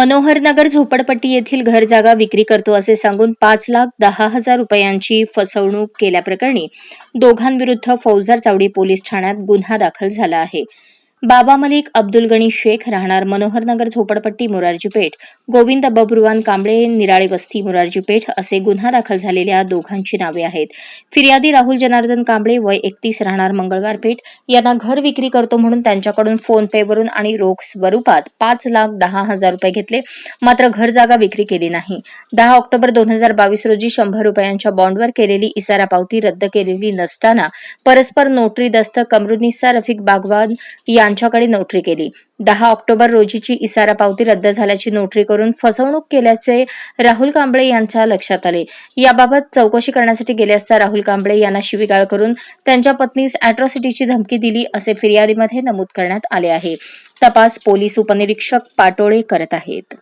मनोहरनगर झोपडपट्टी येथील घर जागा विक्री करतो असे सांगून पाच लाख दहा हजार रुपयांची फसवणूक केल्याप्रकरणी दोघांविरुद्ध फौजदार चावडी पोलीस ठाण्यात गुन्हा दाखल झाला आहे. बाबा मलिक अब्दुल गणी शेख राहणार मनोहरनगर झोपडपट्टी मोरारजीपेठ गोविंद बबरुवान कांबळे निराळे वस्ती मोरारजीपेठ असे गुन्हा दाखल झालेल्या दोघांची नावे आहेत. फिर्यादी राहुल जनार्दन कांबळे वय एकतीस राहणार मंगळवार पेठ. यांना घर विक्री करतो म्हणून त्यांच्याकडून फोन पेवरून आणि रोख स्वरूपात पाच लाख दहा हजार रुपये घेतले. मात्र घर जागा विक्री केली नाही. दहा ऑक्टोबर दोन हजार बावीस रोजी शंभर रुपयांच्या बॉन्डवर केलेली इसारा पावती रद्द केलेली नसताना परस्पर नोटरी दस्त कमरुनिसा रफिक बागवान या यांच्याकडे नोटरी केली. दहा ऑक्टोबर रोजीची इसारा पावती रद्द झाल्याची नोटरी करून फसवणूक केल्याचे राहुल कांबळे यांच्या लक्षात आले. याबाबत चौकशी करण्यासाठी गेले असता राहुल कांबळे यांना शिवीगाळ करून त्यांच्या पत्नीस अॅट्रॉसिटीची धमकी दिली असे फिर्यादीमध्ये नमूद करण्यात आले आहे. तपास पोलीस उपनिरीक्षक पाटोळे करत आहेत.